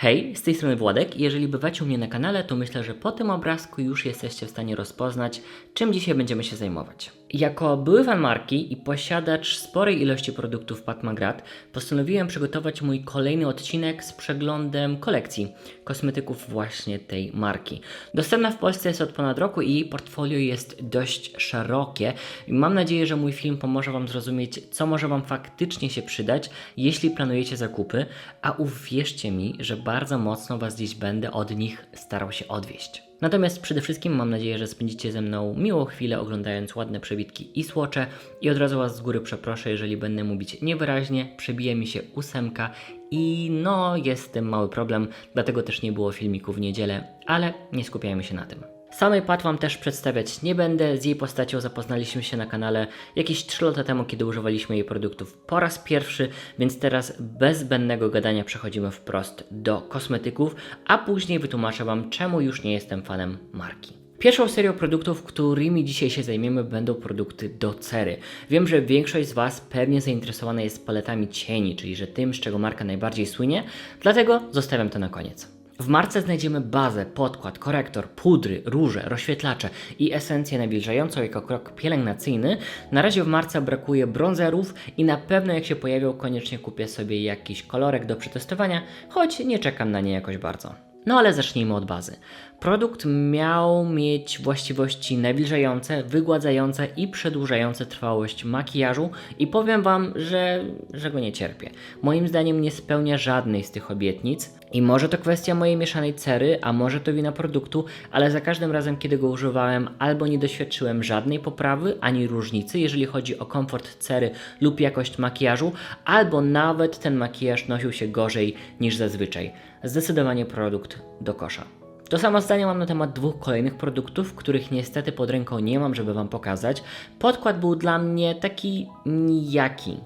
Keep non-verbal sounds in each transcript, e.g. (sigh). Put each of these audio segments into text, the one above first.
Hej, z tej strony Władek jeżeli bywacie u mnie na kanale, to myślę, że po tym obrazku już jesteście w stanie rozpoznać, czym dzisiaj będziemy się zajmować. Jako były fan marki i posiadacz sporej ilości produktów Patmagrat, postanowiłem przygotować mój kolejny odcinek z przeglądem kolekcji kosmetyków właśnie tej marki. Dostępna w Polsce jest od ponad roku i jej portfolio jest dość szerokie. Mam nadzieję, że mój film pomoże Wam zrozumieć, co może Wam faktycznie się przydać, jeśli planujecie zakupy, a uwierzcie mi, że bardzo mocno Was dziś będę od nich starał się odwieść. Natomiast przede wszystkim mam nadzieję, że spędzicie ze mną miłą chwilę oglądając ładne przebitki i słocze i od razu Was z góry przeproszę, jeżeli będę mówić niewyraźnie, przebije mi się ósemka i no jest z tym mały problem, dlatego też nie było filmików w niedzielę, ale nie skupiajmy się na tym. Samej Pat Wam też przedstawiać nie będę, z jej postacią zapoznaliśmy się na kanale jakieś 3 lata temu, kiedy używaliśmy jej produktów po raz pierwszy, więc teraz bez zbędnego gadania przechodzimy wprost do kosmetyków, a później wytłumaczę Wam, czemu już nie jestem fanem marki. Pierwszą serią produktów, którymi dzisiaj się zajmiemy, będą produkty do cery. Wiem, że większość z Was pewnie zainteresowana jest paletami cieni, czyli że tym, z czego marka najbardziej słynie, dlatego zostawiam to na koniec. W marce znajdziemy bazę, podkład, korektor, pudry, róże, rozświetlacze i esencję nawilżającą jako krok pielęgnacyjny. Na razie w marce brakuje bronzerów i na pewno jak się pojawią, koniecznie kupię sobie jakiś kolorek do przetestowania, choć nie czekam na nie jakoś bardzo. No ale zacznijmy od bazy. Produkt miał mieć właściwości nawilżające, wygładzające i przedłużające trwałość makijażu i powiem Wam, że, że go nie cierpię. Moim zdaniem nie spełnia żadnej z tych obietnic i może to kwestia mojej mieszanej cery, a może to wina produktu, ale za każdym razem kiedy go używałem albo nie doświadczyłem żadnej poprawy ani różnicy, jeżeli chodzi o komfort cery lub jakość makijażu, albo nawet ten makijaż nosił się gorzej niż zazwyczaj. Zdecydowanie produkt do kosza. To samo zdanie mam na temat dwóch kolejnych produktów, których niestety pod ręką nie mam, żeby Wam pokazać. Podkład był dla mnie taki nijaki,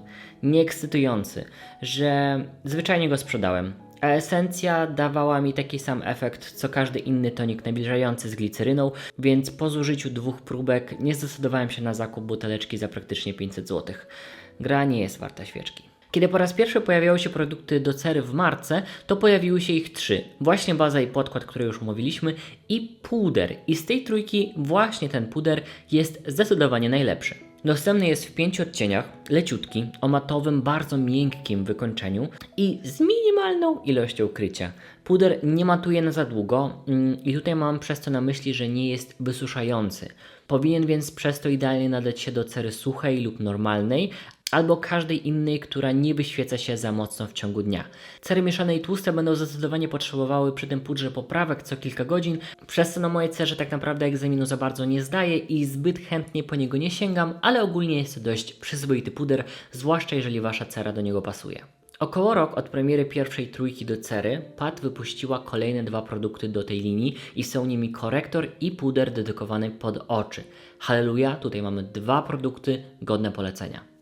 nieekscytujący, że zwyczajnie go sprzedałem. A esencja dawała mi taki sam efekt co każdy inny tonik nawilżający z gliceryną, więc po zużyciu dwóch próbek nie zdecydowałem się na zakup buteleczki za praktycznie 500 zł. Gra nie jest warta świeczki. Kiedy po raz pierwszy pojawiały się produkty do cery w marce, to pojawiły się ich trzy. Właśnie baza i podkład, które już omówiliśmy, i puder. I z tej trójki właśnie ten puder jest zdecydowanie najlepszy. Dostępny jest w pięciu odcieniach, leciutki, o matowym, bardzo miękkim wykończeniu i z minimalną ilością krycia. Puder nie matuje na za długo mm, i tutaj mam przez to na myśli, że nie jest wysuszający. Powinien więc przez to idealnie nadać się do cery suchej lub normalnej, albo każdej innej, która nie wyświeca się za mocno w ciągu dnia. Cery mieszane i tłuste będą zdecydowanie potrzebowały przy tym pudrze poprawek co kilka godzin, przez co na mojej cerze tak naprawdę egzaminu za bardzo nie zdaję i zbyt chętnie po niego nie sięgam, ale ogólnie jest to dość przyzwoity puder, zwłaszcza jeżeli Wasza cera do niego pasuje. Około rok od premiery pierwszej trójki do cery, Pat wypuściła kolejne dwa produkty do tej linii i są nimi korektor i puder dedykowany pod oczy. Halleluja, tutaj mamy dwa produkty godne polecenia.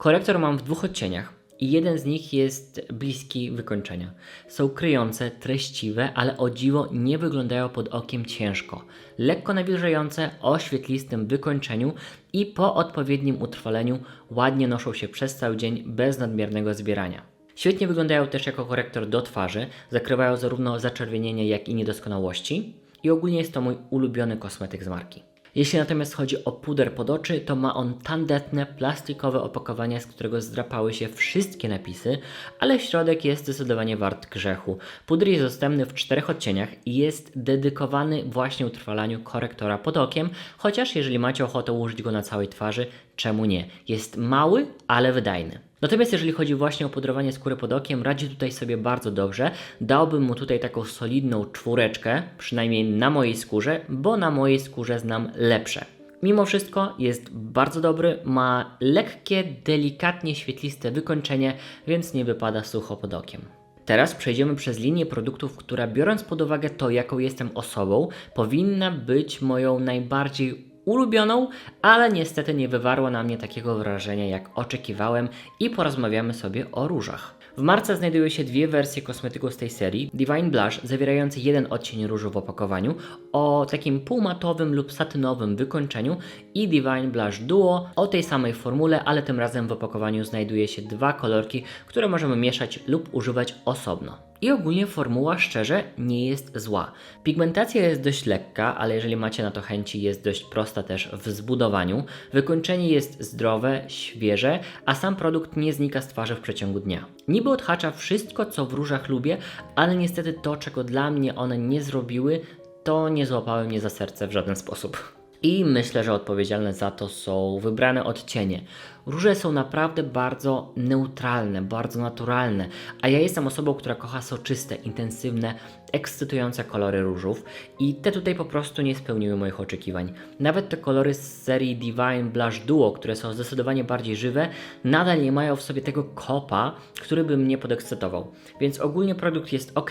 Korektor mam w dwóch odcieniach i jeden z nich jest bliski wykończenia. Są kryjące, treściwe, ale o dziwo nie wyglądają pod okiem ciężko. Lekko nawilżające, o świetlistym wykończeniu i po odpowiednim utrwaleniu ładnie noszą się przez cały dzień bez nadmiernego zbierania. Świetnie wyglądają też jako korektor do twarzy, zakrywają zarówno zaczerwienienie, jak i niedoskonałości i ogólnie jest to mój ulubiony kosmetyk z marki. Jeśli natomiast chodzi o puder pod oczy, to ma on tandetne, plastikowe opakowanie, z którego zdrapały się wszystkie napisy, ale środek jest zdecydowanie wart grzechu. Puder jest dostępny w czterech odcieniach i jest dedykowany właśnie utrwalaniu korektora pod okiem, chociaż jeżeli macie ochotę użyć go na całej twarzy, czemu nie? Jest mały, ale wydajny. Natomiast jeżeli chodzi właśnie o pudrowanie skóry pod okiem, radzi tutaj sobie bardzo dobrze. Dałbym mu tutaj taką solidną czwóreczkę, przynajmniej na mojej skórze, bo na mojej skórze znam lepsze. Mimo wszystko jest bardzo dobry, ma lekkie, delikatnie świetliste wykończenie, więc nie wypada sucho pod okiem. Teraz przejdziemy przez linię produktów, która biorąc pod uwagę to, jaką jestem osobą, powinna być moją najbardziej ulubioną, ale niestety nie wywarła na mnie takiego wrażenia, jak oczekiwałem i porozmawiamy sobie o różach. W marce znajdują się dwie wersje kosmetyków z tej serii. Divine Blush, zawierający jeden odcień różu w opakowaniu, o takim półmatowym lub satynowym wykończeniu i Divine Blush Duo o tej samej formule, ale tym razem w opakowaniu znajduje się dwa kolorki, które możemy mieszać lub używać osobno. I ogólnie formuła szczerze nie jest zła. Pigmentacja jest dość lekka, ale jeżeli macie na to chęci, jest dość prosta też w zbudowaniu. Wykończenie jest zdrowe, świeże, a sam produkt nie znika z twarzy w przeciągu dnia. Niby odhacza wszystko, co w różach lubię, ale niestety to, czego dla mnie one nie zrobiły, to nie złapały mnie za serce w żaden sposób. I myślę, że odpowiedzialne za to są wybrane odcienie. Róże są naprawdę bardzo neutralne, bardzo naturalne, a ja jestem osobą, która kocha soczyste, intensywne, ekscytujące kolory różów i te tutaj po prostu nie spełniły moich oczekiwań. Nawet te kolory z serii Divine Blush Duo, które są zdecydowanie bardziej żywe, nadal nie mają w sobie tego kopa, który by mnie podekscytował. Więc ogólnie produkt jest ok,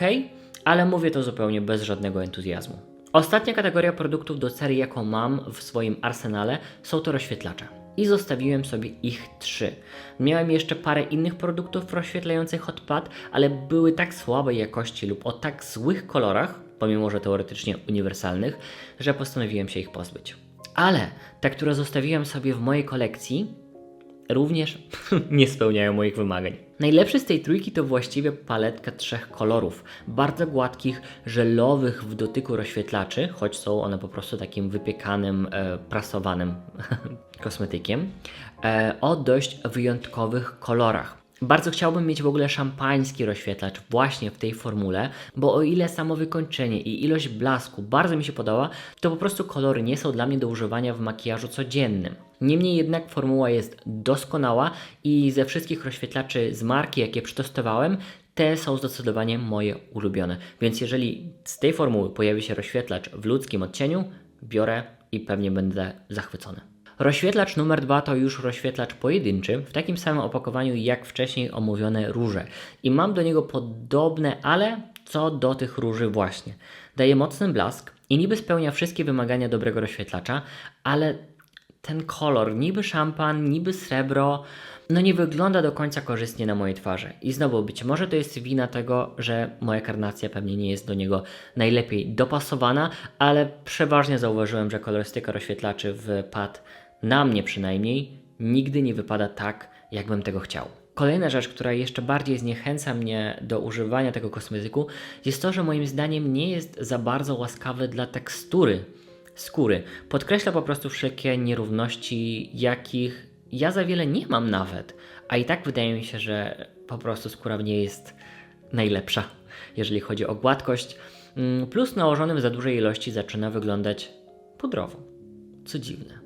ale mówię to zupełnie bez żadnego entuzjazmu. Ostatnia kategoria produktów do serii, jaką mam w swoim arsenale, są to rozświetlacze. I zostawiłem sobie ich trzy. Miałem jeszcze parę innych produktów rozświetlających odpad, ale były tak słabej jakości lub o tak złych kolorach, pomimo że teoretycznie uniwersalnych, że postanowiłem się ich pozbyć. Ale te, które zostawiłem sobie w mojej kolekcji, również (laughs) nie spełniają moich wymagań. Najlepszy z tej trójki to właściwie paletka trzech kolorów, bardzo gładkich, żelowych w dotyku rozświetlaczy, choć są one po prostu takim wypiekanym, e, prasowanym (laughs) kosmetykiem, e, o dość wyjątkowych kolorach. Bardzo chciałbym mieć w ogóle szampański rozświetlacz właśnie w tej formule, bo o ile samo wykończenie i ilość blasku bardzo mi się podoba, to po prostu kolory nie są dla mnie do używania w makijażu codziennym. Niemniej jednak formuła jest doskonała i ze wszystkich rozświetlaczy z marki, jakie przetestowałem, te są zdecydowanie moje ulubione. Więc jeżeli z tej formuły pojawi się rozświetlacz w ludzkim odcieniu, biorę i pewnie będę zachwycony. Rozświetlacz numer dwa to już rozświetlacz pojedynczy, w takim samym opakowaniu jak wcześniej omówione róże. I mam do niego podobne, ale co do tych róży właśnie. Daje mocny blask i niby spełnia wszystkie wymagania dobrego rozświetlacza, ale ten kolor, niby szampan, niby srebro, no nie wygląda do końca korzystnie na mojej twarzy. I znowu, być może to jest wina tego, że moja karnacja pewnie nie jest do niego najlepiej dopasowana, ale przeważnie zauważyłem, że kolorystyka rozświetlaczy w pad na mnie przynajmniej, nigdy nie wypada tak, jakbym tego chciał. Kolejna rzecz, która jeszcze bardziej zniechęca mnie do używania tego kosmetyku, jest to, że moim zdaniem nie jest za bardzo łaskawy dla tekstury skóry. Podkreśla po prostu wszelkie nierówności, jakich ja za wiele nie mam nawet, a i tak wydaje mi się, że po prostu skóra w niej jest najlepsza, jeżeli chodzi o gładkość. Mm, plus nałożonym za dużej ilości zaczyna wyglądać pudrowo. Co dziwne.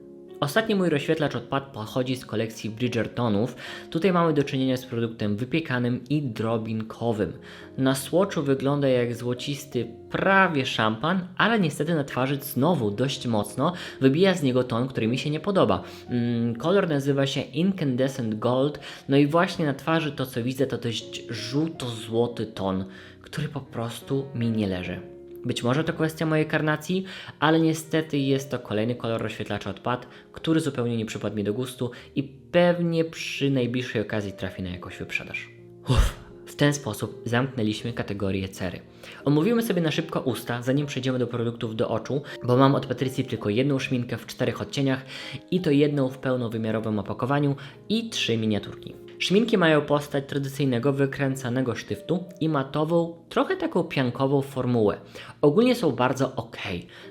Ostatni mój rozświetlacz od pad pochodzi z kolekcji Bridgertonów. Tutaj mamy do czynienia z produktem wypiekanym i drobinkowym. Na słoczu wygląda jak złocisty prawie szampan, ale niestety na twarzy znowu dość mocno wybija z niego ton, który mi się nie podoba. Mm, kolor nazywa się Incandescent Gold, no i właśnie na twarzy to co widzę to dość żółto-złoty ton, który po prostu mi nie leży. Być może to kwestia mojej karnacji, ale niestety jest to kolejny kolor rozświetlacza odpad, który zupełnie nie przypadł mi do gustu i pewnie przy najbliższej okazji trafi na jakąś wyprzedaż. Uff. W ten sposób zamknęliśmy kategorię cery. Omówimy sobie na szybko usta, zanim przejdziemy do produktów do oczu, bo mam od Patrycji tylko jedną szminkę w czterech odcieniach i to jedną w pełnowymiarowym opakowaniu i trzy miniaturki. Szminki mają postać tradycyjnego wykręcanego sztyftu i matową, trochę taką piankową formułę. Ogólnie są bardzo ok,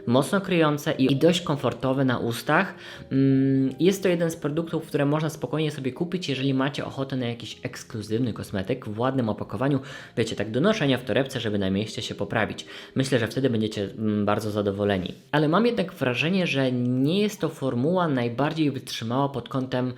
mocno kryjące i dość komfortowe na ustach. Mm, jest to jeden z produktów, które można spokojnie sobie kupić, jeżeli macie ochotę na jakiś ekskluzywny kosmetyk w ładnym opakowaniu, wiecie, tak do noszenia w torebce, żeby na mieście się poprawić. Myślę, że wtedy będziecie mm, bardzo zadowoleni. Ale mam jednak wrażenie, że nie jest to formuła najbardziej wytrzymała pod kątem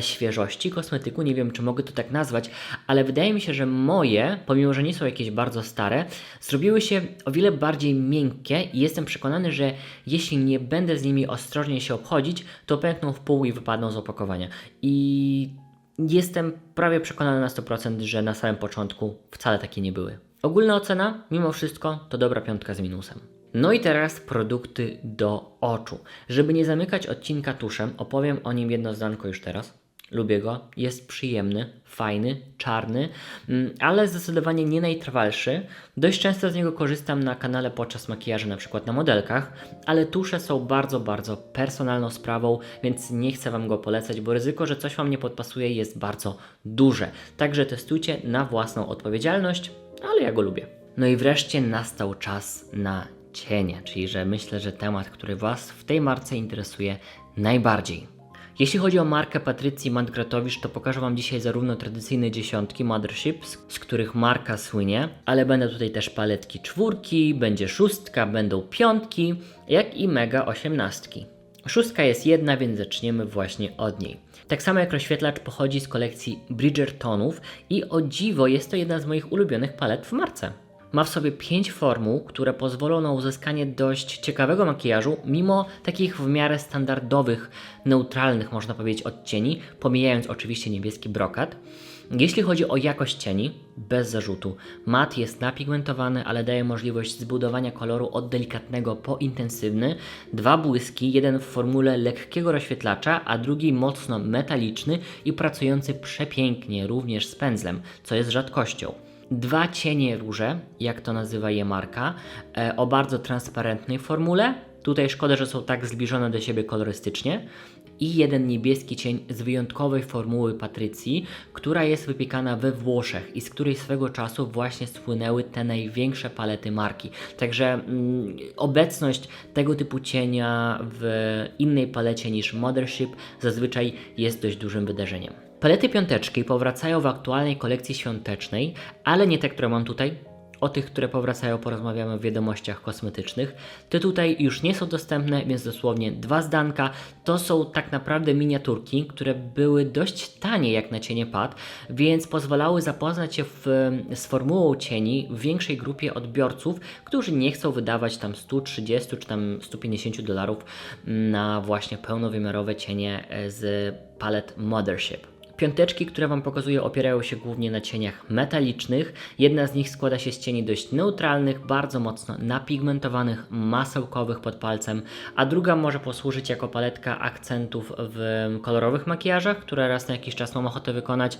świeżości kosmetyku. Nie wiem, czy mogę to tak nazwać, ale wydaje mi się, że moje, pomimo że nie są jakieś bardzo stare, zrobiły się o wiele bardziej miękkie i jestem przekonany, że jeśli nie będę z nimi ostrożnie się obchodzić, to pękną w pół i wypadną z opakowania. I jestem prawie przekonany na 100%, że na samym początku wcale takie nie były. Ogólna ocena, mimo wszystko, to dobra piątka z minusem. No i teraz produkty do oczu. Żeby nie zamykać odcinka tuszem, opowiem o nim jedno zdanko już teraz. Lubię go, jest przyjemny, fajny, czarny, mm, ale zdecydowanie nie najtrwalszy. Dość często z niego korzystam na kanale podczas makijażu, na przykład na modelkach, ale tusze są bardzo, bardzo personalną sprawą, więc nie chcę Wam go polecać, bo ryzyko, że coś Wam nie podpasuje jest bardzo duże. Także testujcie na własną odpowiedzialność. ale ja go lubię. No i wreszcie nastał czas na cienie, czyli że myślę, że temat, który Was w tej marce interesuje najbardziej. Jeśli chodzi o markę Patrycji Mandgratowicz, to pokażę Wam dzisiaj zarówno tradycyjne dziesiątki Mothership, z, z których marka słynie, ale będą tutaj też paletki czwórki, będzie szóstka, będą piątki, jak i mega osiemnastki. Szóstka jest jedna, więc zaczniemy właśnie od niej. Tak samo jak rozświetlacz pochodzi z kolekcji Bridgertonów i o dziwo jest to jedna z moich ulubionych palet w marce. Ma w sobie pięć formuł, które pozwolą na uzyskanie dość ciekawego makijażu, mimo takich w miarę standardowych, neutralnych, można powiedzieć, odcieni, pomijając oczywiście niebieski brokat. Jeśli chodzi o jakość cieni, bez zarzutu. Mat jest napigmentowany, ale daje możliwość zbudowania koloru od delikatnego po intensywny. Dwa błyski, jeden w formule lekkiego rozświetlacza, a drugi mocno metaliczny i pracujący przepięknie również z pędzlem, co jest rzadkością. Dwa cienie róże, jak to nazywa je marka, e, o bardzo transparentnej formule. Tutaj szkoda, że są tak zbliżone do siebie kolorystycznie. I jeden niebieski cień z wyjątkowej formuły Patrycji, która jest wypiekana we Włoszech i z której swego czasu właśnie spłynęły te największe palety marki. Także mm, obecność tego typu cienia w innej palecie niż Mothership zazwyczaj jest dość dużym wydarzeniem. Palety piąteczki powracają w aktualnej kolekcji świątecznej, ale nie te, które mam tutaj. O tych, które powracają, porozmawiamy w wiadomościach kosmetycznych. Te tutaj już nie są dostępne, więc dosłownie dwa zdanka. To są tak naprawdę miniaturki, które były dość tanie jak na cienie pad, więc pozwalały zapoznać się w, z formułą cieni w większej grupie odbiorców, którzy nie chcą wydawać tam 130 czy tam 150 dolarów na właśnie pełnowymiarowe cienie z palet Mothership. Piąteczki, które Wam pokazuję, opierają się głównie na cieniach metalicznych. Jedna z nich składa się z cieni dość neutralnych, bardzo mocno napigmentowanych, masełkowych pod palcem, a druga może posłużyć jako paletka akcentów w kolorowych makijażach, które raz na jakiś czas mam ochotę wykonać.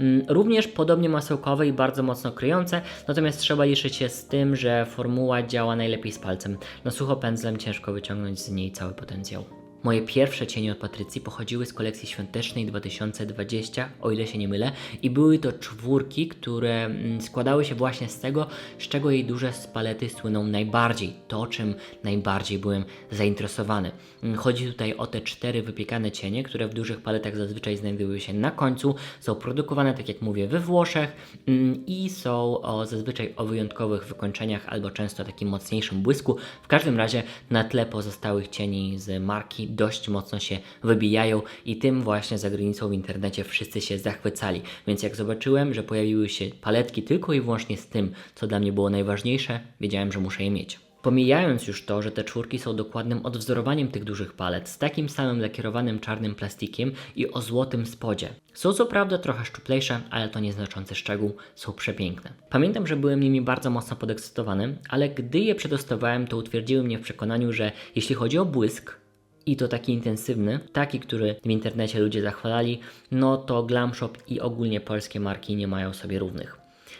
Mm, Również podobnie masełkowe i bardzo mocno kryjące, natomiast trzeba liczyć się z tym, że formuła działa najlepiej z palcem. No sucho pędzlem ciężko wyciągnąć z niej cały potencjał. Moje pierwsze cienie od Patrycji pochodziły z kolekcji świątecznej 2020, o ile się nie mylę, i były to czwórki, które mm, składały się właśnie z tego, z czego jej duże z palety słyną najbardziej. To, czym najbardziej byłem zainteresowany. Mm, Chodzi tutaj o te cztery wypiekane cienie, które w dużych paletach zazwyczaj znajdują się na końcu. Są produkowane, tak jak mówię, we Włoszech mm, i są o, zazwyczaj o wyjątkowych wykończeniach albo często takim mocniejszym błysku. W każdym razie na tle pozostałych cieni z marki dość mocno się wybijają i tym właśnie za granicą w internecie wszyscy się zachwycali. Więc jak zobaczyłem, że pojawiły się paletki tylko i wyłącznie z tym, co dla mnie było najważniejsze, wiedziałem, że muszę je mieć. Pomijając już to, że te czwórki są dokładnym odwzorowaniem tych dużych palet z takim samym lakierowanym czarnym plastikiem i o złotym spodzie. Są co prawda trochę szczuplejsze, ale to nieznaczący szczegół, są przepiękne. Pamiętam, że byłem nimi bardzo mocno podekscytowany, ale gdy je przetestowałem, to utwierdziły mnie w przekonaniu, że jeśli chodzi o błysk, i to taki intensywny, taki, który w internecie ludzie zachwalali, no to Glam Shop i ogólnie polskie marki nie mają sobie równych.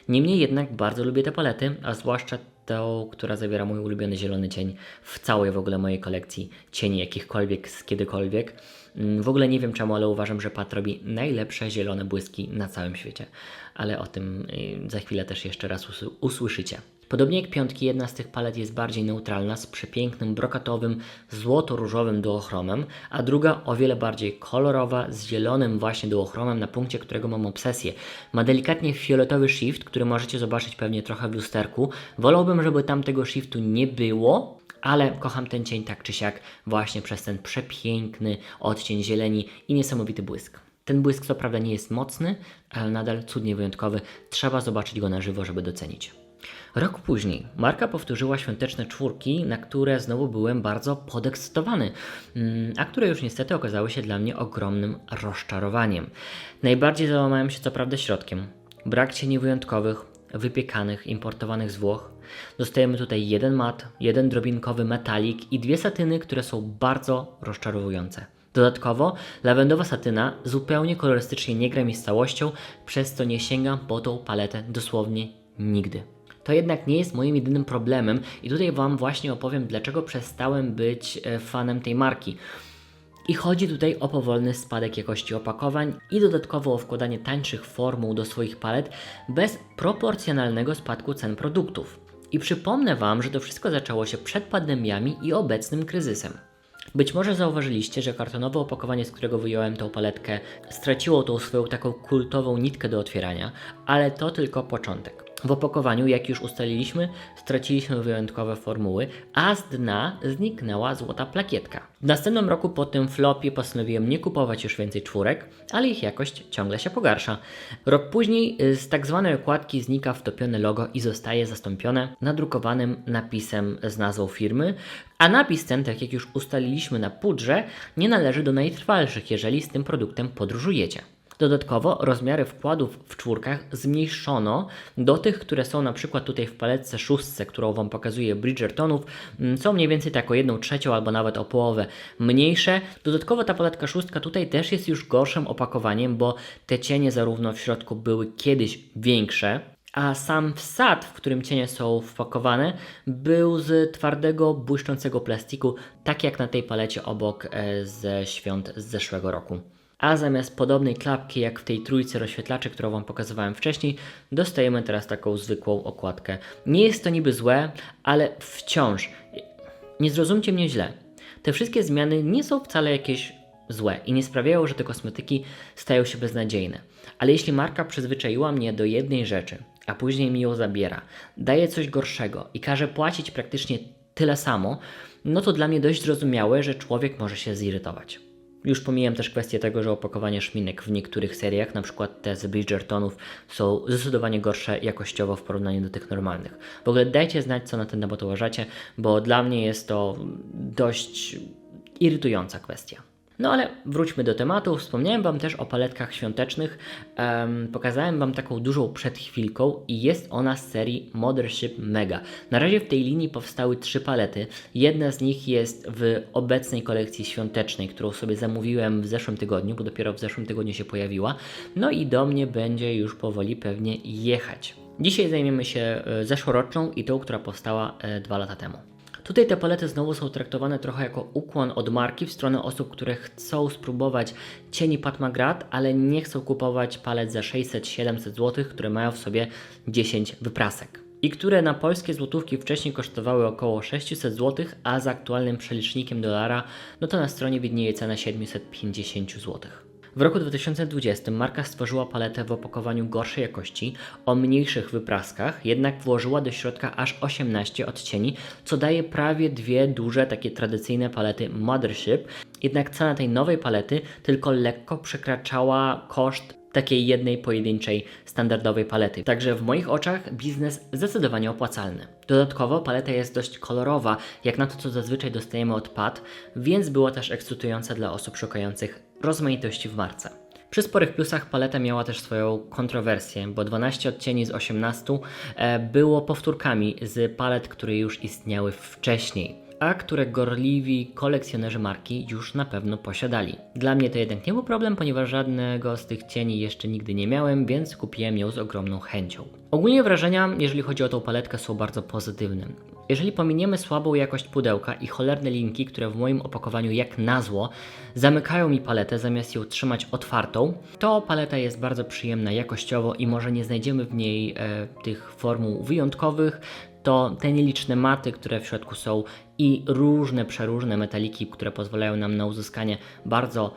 Niemniej jednak bardzo lubię te palety, a zwłaszcza tą, która zawiera mój ulubiony zielony cień w całej w ogóle mojej kolekcji cieni jakichkolwiek z kiedykolwiek. Mm, W ogóle nie wiem czemu, ale uważam, że Pat robi najlepsze zielone błyski na całym świecie. Ale o tym y, za chwilę też jeszcze raz usły- usłyszycie. Podobnie jak piątki, jedna z tych palet jest bardziej neutralna, z przepięknym brokatowym, złoto-różowym duochromem, a druga o wiele bardziej kolorowa, z zielonym właśnie duochromem, na punkcie którego mam obsesję. Ma delikatnie fioletowy shift, który możecie zobaczyć pewnie trochę w lusterku. Wolałbym, żeby tam tego shiftu nie było, ale kocham ten cień tak czy siak właśnie przez ten przepiękny odcień zieleni i niesamowity błysk. Ten błysk co prawda nie jest mocny, ale nadal cudnie wyjątkowy. Trzeba zobaczyć go na żywo, żeby docenić. Rok później marka powtórzyła świąteczne czwórki, na które znowu byłem bardzo podekscytowany, mm, a które już niestety okazały się dla mnie ogromnym rozczarowaniem. Najbardziej załamałem się co prawda środkiem. Brak cieni wyjątkowych, wypiekanych, importowanych z Włoch. Dostajemy tutaj jeden mat, jeden drobinkowy metalik i dwie satyny, które są bardzo rozczarowujące. Dodatkowo lawendowa satyna zupełnie kolorystycznie nie gra mi z całością, przez co nie sięgam po tą paletę dosłownie nigdy. To jednak nie jest moim jedynym problemem i tutaj Wam właśnie opowiem, dlaczego przestałem być e, fanem tej marki. I chodzi tutaj o powolny spadek jakości opakowań i dodatkowo o wkładanie tańszych formuł do swoich palet bez proporcjonalnego spadku cen produktów. I przypomnę Wam, że to wszystko zaczęło się przed pandemiami i obecnym kryzysem. Być może zauważyliście, że kartonowe opakowanie, z którego wyjąłem tą paletkę, straciło tą swoją taką kultową nitkę do otwierania, ale to tylko początek. W opakowaniu, jak już ustaliliśmy, straciliśmy wyjątkowe formuły, a z dna zniknęła złota plakietka. W następnym roku po tym flopie postanowiłem nie kupować już więcej czwórek, ale ich jakość ciągle się pogarsza. Rok później y, z tak zwanej okładki znika wtopione logo i zostaje zastąpione nadrukowanym napisem z nazwą firmy, a napis ten, tak jak już ustaliliśmy na pudrze, nie należy do najtrwalszych, jeżeli z tym produktem podróżujecie. Dodatkowo rozmiary wkładów w czwórkach zmniejszono do tych, które są na przykład tutaj w paletce szóstce, którą Wam pokazuje Bridgertonów, mm, są mniej więcej tak o jedną trzecią albo nawet o połowę mniejsze. Dodatkowo ta paletka szóstka tutaj też jest już gorszym opakowaniem, bo te cienie zarówno w środku były kiedyś większe, a sam wsad, w którym cienie są wpakowane, był z twardego, błyszczącego plastiku, tak jak na tej palecie obok e, ze świąt z zeszłego roku a zamiast podobnej klapki jak w tej trójce rozświetlaczy, którą Wam pokazywałem wcześniej, dostajemy teraz taką zwykłą okładkę. Nie jest to niby złe, ale wciąż, nie zrozumcie mnie źle, te wszystkie zmiany nie są wcale jakieś złe i nie sprawiają, że te kosmetyki stają się beznadziejne. Ale jeśli marka przyzwyczaiła mnie do jednej rzeczy, a później mi ją zabiera, daje coś gorszego i każe płacić praktycznie tyle samo, no to dla mnie dość zrozumiałe, że człowiek może się zirytować. Już pomijam też kwestię tego, że opakowania szminek w niektórych seriach, przykład te z Bridgertonów, są zdecydowanie gorsze jakościowo w porównaniu do tych normalnych. W ogóle dajcie znać, co na ten temat uważacie, bo dla mnie jest to dość irytująca kwestia. No ale wróćmy do tematu. Wspomniałem Wam też o paletkach świątecznych. Um, pokazałem Wam taką dużą przed chwilką i jest ona z serii Mothership Mega. Na razie w tej linii powstały trzy palety. Jedna z nich jest w obecnej kolekcji świątecznej, którą sobie zamówiłem w zeszłym tygodniu, bo dopiero w zeszłym tygodniu się pojawiła. No i do mnie będzie już powoli pewnie jechać. Dzisiaj zajmiemy się e, zeszłoroczną i tą, która powstała e, dwa lata temu. Tutaj te palety znowu są traktowane trochę jako ukłon od marki w stronę osób, które chcą spróbować cieni Pat McGrath, ale nie chcą kupować palet za 600-700 zł, które mają w sobie 10 wyprasek i które na polskie złotówki wcześniej kosztowały około 600 zł, a z aktualnym przelicznikiem dolara, no to na stronie widnieje cena 750 zł. W roku 2020 marka stworzyła paletę w opakowaniu gorszej jakości, o mniejszych wypraskach, jednak włożyła do środka aż 18 odcieni, co daje prawie dwie duże takie tradycyjne palety Mothership. Jednak cena tej nowej palety tylko lekko przekraczała koszt takiej jednej pojedynczej standardowej palety. Także w moich oczach biznes zdecydowanie opłacalny. Dodatkowo paleta jest dość kolorowa, jak na to co zazwyczaj dostajemy od pad, więc była też ekscytująca dla osób szukających rozmaitości w marce. Przy sporych plusach paleta miała też swoją kontrowersję, bo 12 odcieni z 18 e, było powtórkami z palet, które już istniały wcześniej a które gorliwi kolekcjonerzy marki już na pewno posiadali. Dla mnie to jednak nie był problem, ponieważ żadnego z tych cieni jeszcze nigdy nie miałem, więc kupiłem ją z ogromną chęcią. Ogólnie wrażenia, jeżeli chodzi o tą paletkę, są bardzo pozytywne. Jeżeli pominiemy słabą jakość pudełka i cholerne linki, które w moim opakowaniu jak na zło zamykają mi paletę zamiast ją trzymać otwartą, to paleta jest bardzo przyjemna jakościowo i może nie znajdziemy w niej e, tych formuł wyjątkowych, to te nieliczne maty, które w środku są i różne, przeróżne metaliki, które pozwalają nam na uzyskanie bardzo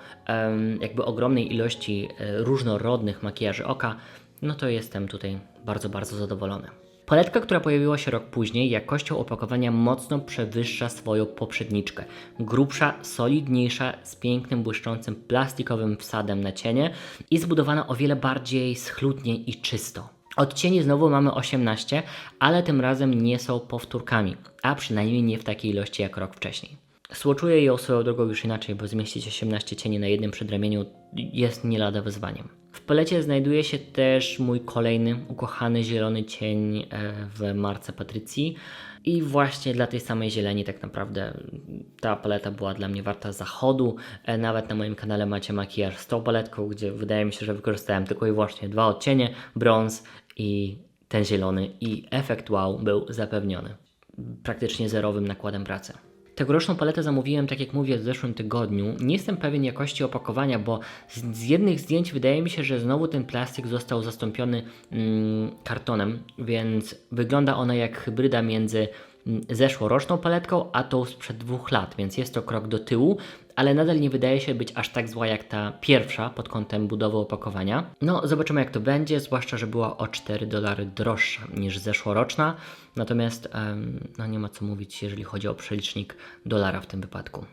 jakby ogromnej ilości e, różnorodnych makijaży oka, no to jestem tutaj bardzo, bardzo zadowolony. Paletka, która pojawiła się rok później, jakością opakowania mocno przewyższa swoją poprzedniczkę. Grubsza, solidniejsza, z pięknym, błyszczącym plastikowym wsadem na cienie i zbudowana o wiele bardziej schludnie i czysto. Odcieni znowu mamy 18, ale tym razem nie są powtórkami, a przynajmniej nie w takiej ilości jak rok wcześniej. Słoczuję ją swoją drogą już inaczej, bo zmieścić 18 cieni na jednym przedramieniu jest nie lada wyzwaniem. W palecie znajduje się też mój kolejny ukochany zielony cień e, w marce Patrycji. I właśnie dla tej samej zieleni tak naprawdę ta paleta była dla mnie warta zachodu. E, nawet na moim kanale macie makijaż z tą paletką, gdzie wydaje mi się, że wykorzystałem tylko i wyłącznie dwa odcienie, brąz i ten zielony i efekt wow był zapewniony praktycznie zerowym nakładem pracy. Tegoroczną paletę zamówiłem, tak jak mówię, w zeszłym tygodniu. Nie jestem pewien jakości opakowania, bo z, z jednych zdjęć wydaje mi się, że znowu ten plastik został zastąpiony mm, kartonem, więc wygląda ona jak hybryda między mm, zeszłoroczną paletką, a tą sprzed dwóch lat, więc jest to krok do tyłu, ale nadal nie wydaje się być aż tak zła jak ta pierwsza pod kątem budowy opakowania. No, zobaczymy jak to będzie, zwłaszcza, że była o 4 dolary droższa niż zeszłoroczna, natomiast no nie ma co mówić, jeżeli chodzi o przelicznik dolara w tym wypadku,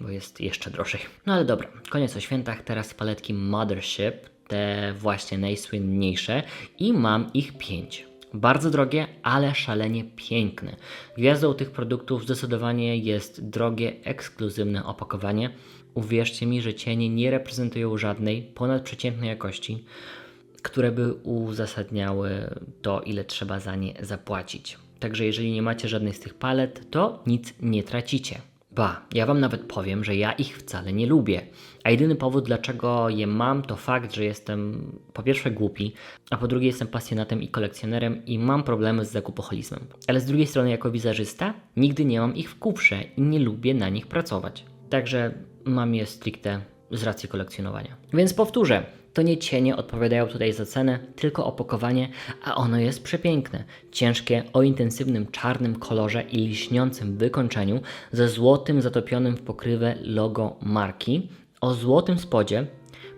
bo jest jeszcze drożej. No ale dobra, koniec o świętach, teraz paletki Mothership, te właśnie najsłynniejsze i mam ich 5. Bardzo drogie, ale szalenie piękne. Gwiazdą tych produktów zdecydowanie jest drogie, ekskluzywne opakowanie. Uwierzcie mi, że cienie nie reprezentują żadnej ponadprzeciętnej jakości, które by uzasadniały to, ile trzeba za nie zapłacić. Także jeżeli nie macie żadnej z tych palet, to nic nie tracicie. Ba, ja Wam nawet powiem, że ja ich wcale nie lubię. A jedyny powód, dlaczego je mam, to fakt, że jestem po pierwsze głupi, a po drugie jestem pasjonatem i kolekcjonerem i mam problemy z zakupoholizmem. Ale z drugiej strony, jako wizerzysta, nigdy nie mam ich w kufrze i nie lubię na nich pracować. Także mam je stricte z racji kolekcjonowania. Więc powtórzę, to nie cienie odpowiadają tutaj za cenę, tylko opakowanie, a ono jest przepiękne. Ciężkie, o intensywnym czarnym kolorze i liśniącym wykończeniu, ze złotym zatopionym w pokrywę logo marki, o złotym spodzie,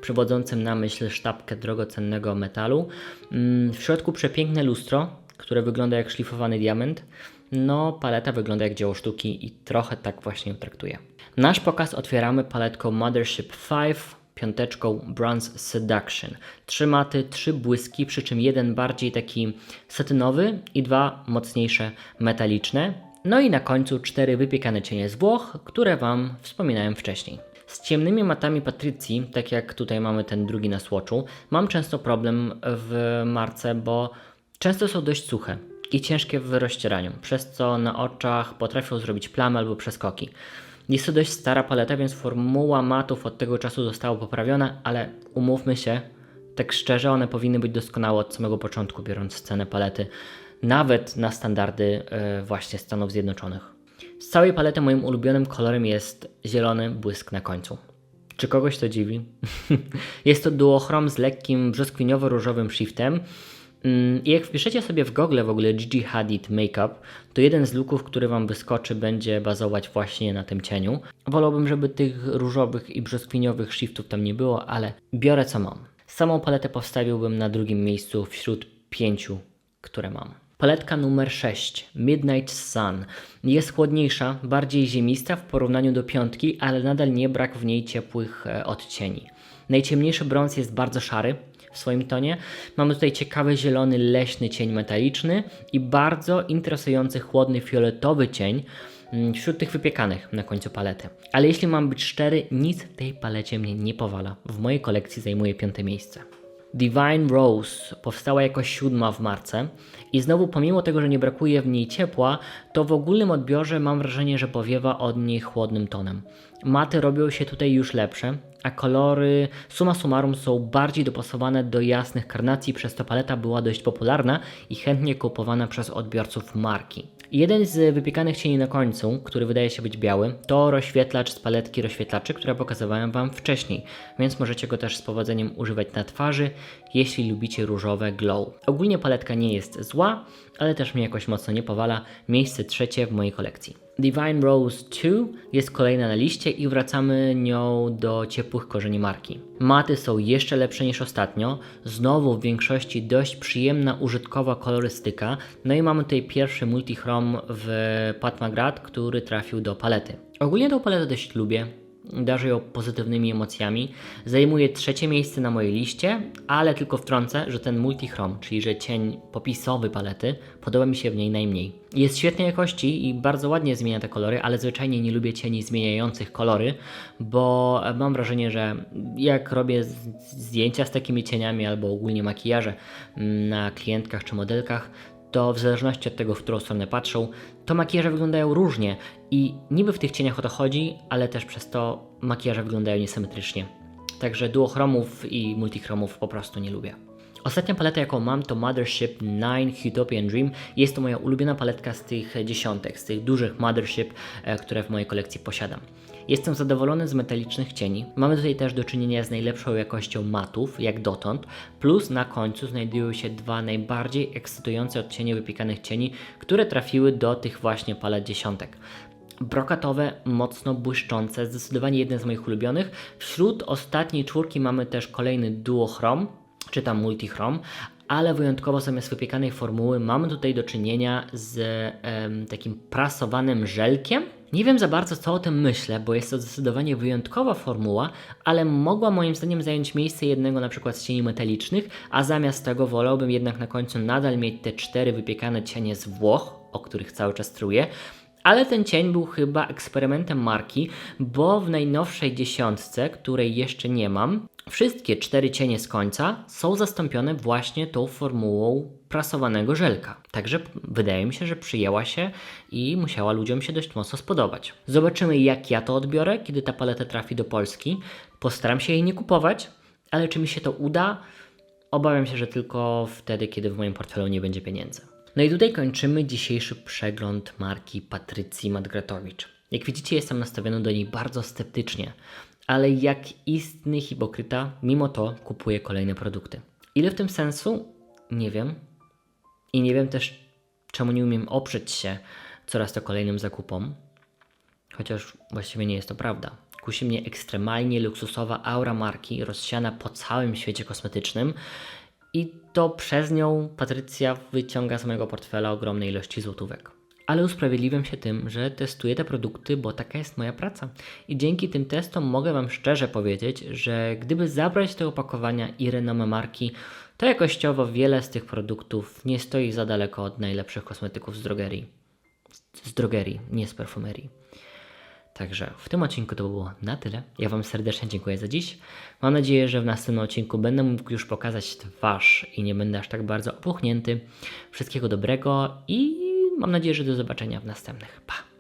przywodzącym na myśl sztabkę drogocennego metalu. Mm, W środku przepiękne lustro, które wygląda jak szlifowany diament. No, paleta wygląda jak dzieło sztuki i trochę tak właśnie ją traktuję. Nasz pokaz otwieramy paletką Mothership 5, piąteczką Bronze Seduction. Trzy maty, trzy błyski, przy czym jeden bardziej taki satynowy i dwa mocniejsze metaliczne. No i na końcu cztery wypiekane cienie z Włoch, które Wam wspominałem wcześniej. Z ciemnymi matami Patrycji, tak jak tutaj mamy ten drugi na słoczu, mam często problem w marce, bo często są dość suche i ciężkie w rozcieraniu, przez co na oczach potrafią zrobić plamy albo przeskoki. Jest to dość stara paleta, więc formuła matów od tego czasu została poprawiona, ale umówmy się, tak szczerze, one powinny być doskonałe od samego początku, biorąc cenę palety, nawet na standardy e, właśnie Stanów Zjednoczonych. Z całej palety moim ulubionym kolorem jest zielony błysk na końcu. Czy kogoś to dziwi? (laughs) jest to duochrom z lekkim brzoskwiniowo-różowym shiftem. Mm, I jak wpiszecie sobie w Google w ogóle Gigi Hadid Makeup, to jeden z looków, który Wam wyskoczy, będzie bazować właśnie na tym cieniu. Wolałbym, żeby tych różowych i brzoskwiniowych shiftów tam nie było, ale biorę co mam. Samą paletę postawiłbym na drugim miejscu wśród pięciu, które mam. Paletka numer 6, Midnight Sun. Jest chłodniejsza, bardziej ziemista w porównaniu do piątki, ale nadal nie brak w niej ciepłych e, odcieni. Najciemniejszy brąz jest bardzo szary w swoim tonie. Mamy tutaj ciekawy zielony, leśny cień metaliczny i bardzo interesujący chłodny fioletowy cień mm, wśród tych wypiekanych na końcu palety. Ale jeśli mam być szczery, nic tej palecie mnie nie powala. W mojej kolekcji zajmuje piąte miejsce. Divine Rose powstała jako siódma w marce i znowu pomimo tego, że nie brakuje w niej ciepła, to w ogólnym odbiorze mam wrażenie, że powiewa od niej chłodnym tonem. Maty robią się tutaj już lepsze, a kolory summa summarum są bardziej dopasowane do jasnych karnacji, przez to paleta była dość popularna i chętnie kupowana przez odbiorców marki. Jeden z wypiekanych cieni na końcu, który wydaje się być biały, to rozświetlacz z paletki rozświetlaczy, które pokazywałem Wam wcześniej, więc możecie go też z powodzeniem używać na twarzy, jeśli lubicie różowe glow. Ogólnie paletka nie jest zła, ale też mnie jakoś mocno nie powala. Miejsce trzecie w mojej kolekcji. Divine Rose 2 jest kolejna na liście i wracamy nią do ciepłych korzeni marki. Maty są jeszcze lepsze niż ostatnio, znowu w większości dość przyjemna użytkowa kolorystyka, no i mamy tutaj pierwszy multichrom w Pat McGrath, który trafił do palety. Ogólnie tą paletę dość lubię, darzy ją pozytywnymi emocjami. Zajmuje trzecie miejsce na mojej liście, ale tylko wtrącę, że ten multichrom, czyli że cień popisowy palety, podoba mi się w niej najmniej. Jest świetnej jakości i bardzo ładnie zmienia te kolory, ale zwyczajnie nie lubię cieni zmieniających kolory, bo mam wrażenie, że jak robię zdjęcia z takimi cieniami albo ogólnie makijaże mm, na klientkach czy modelkach, to w zależności od tego, w którą stronę patrzą, to makijaże wyglądają różnie i niby w tych cieniach o to chodzi, ale też przez to makijaże wyglądają niesymetrycznie. Także duochromów i multichromów po prostu nie lubię. Ostatnia paleta, jaką mam, to Mothership 9 Utopian Dream. Jest to moja ulubiona paletka z tych dziesiątek, z tych dużych Mothership, e, które w mojej kolekcji posiadam. Jestem zadowolony z metalicznych cieni. Mamy tutaj też do czynienia z najlepszą jakością matów, jak dotąd, plus na końcu znajdują się dwa najbardziej ekscytujące odcienie wypiekanych cieni, które trafiły do tych właśnie palet dziesiątek. Brokatowe, mocno błyszczące, zdecydowanie jeden z moich ulubionych. Wśród ostatniej czwórki mamy też kolejny duochrom, czy tam multichrom, ale wyjątkowo zamiast wypiekanej formuły mamy tutaj do czynienia z em, takim prasowanym żelkiem. Nie wiem za bardzo, co o tym myślę, bo jest to zdecydowanie wyjątkowa formuła, ale mogła moim zdaniem zająć miejsce jednego na przykład z cieni metalicznych, a zamiast tego wolałbym jednak na końcu nadal mieć te cztery wypiekane cienie z Włoch, o których cały czas truję. Ale ten cień był chyba eksperymentem marki, bo w najnowszej dziesiątce, której jeszcze nie mam, wszystkie cztery cienie z końca są zastąpione właśnie tą formułą prasowanego żelka. Także wydaje mi się, że przyjęła się i musiała ludziom się dość mocno spodobać. Zobaczymy, jak ja to odbiorę, kiedy ta paleta trafi do Polski. Postaram się jej nie kupować, ale czy mi się to uda? Obawiam się, że tylko wtedy, kiedy w moim portfelu nie będzie pieniędzy. No i tutaj kończymy dzisiejszy przegląd marki Patrycji Madgratowicz. Jak widzicie, jestem nastawiony do niej bardzo sceptycznie, ale jak istny hipokryta, mimo to kupuję kolejne produkty. Ile w tym sensu? Nie wiem. I nie wiem też, czemu nie umiem oprzeć się coraz to kolejnym zakupom, chociaż właściwie nie jest to prawda. Kusi mnie ekstremalnie luksusowa aura marki rozsiana po całym świecie kosmetycznym i to przez nią Patrycja wyciąga z mojego portfela ogromne ilości złotówek. Ale usprawiedliwiam się tym, że testuję te produkty, bo taka jest moja praca. I dzięki tym testom mogę Wam szczerze powiedzieć, że gdyby zabrać te opakowania i renomę marki, to jakościowo wiele z tych produktów nie stoi za daleko od najlepszych kosmetyków z drogerii. Z drogerii, nie z perfumerii. Także w tym odcinku to było na tyle. Ja Wam serdecznie dziękuję za dziś. Mam nadzieję, że w następnym odcinku będę mógł już pokazać twarz i nie będę aż tak bardzo opuchnięty. Wszystkiego dobrego mam nadzieję, że do zobaczenia w następnych. Pa!